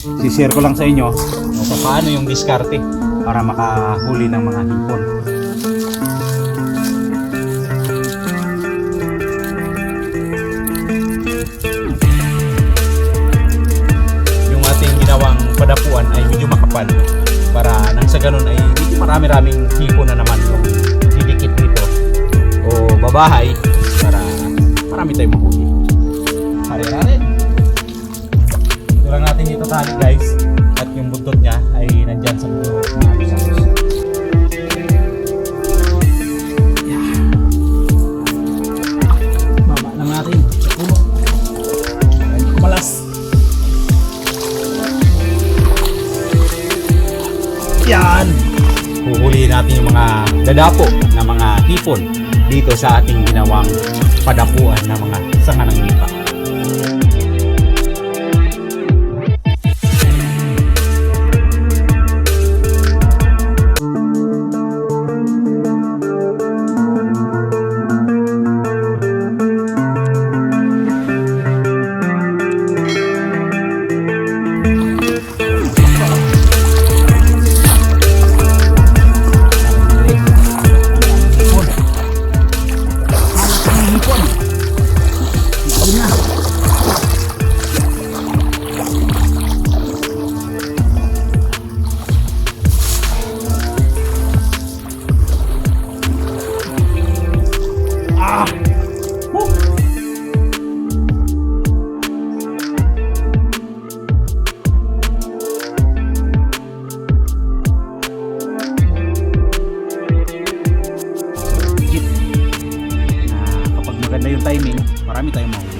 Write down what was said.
sishare ko lang sa inyo kung paano yung diskarte para makahuli ng mga hipon. Yung ating ginawang padapuan ay medyo makapal para nang sa ganun ay medyo marami-raming hipon na naman yung didikit dito o babahay para marami tayong mahuli. Guys. At yung buntot niya ay nandyan sa mga sa Baba lang natin. Kumalas. Yan! Huhulihin natin yung mga dadapo na mga hipon dito sa ating ginawang padapuan ng mga sanga ng lipa. maganda yung timing. Marami tayong mahuli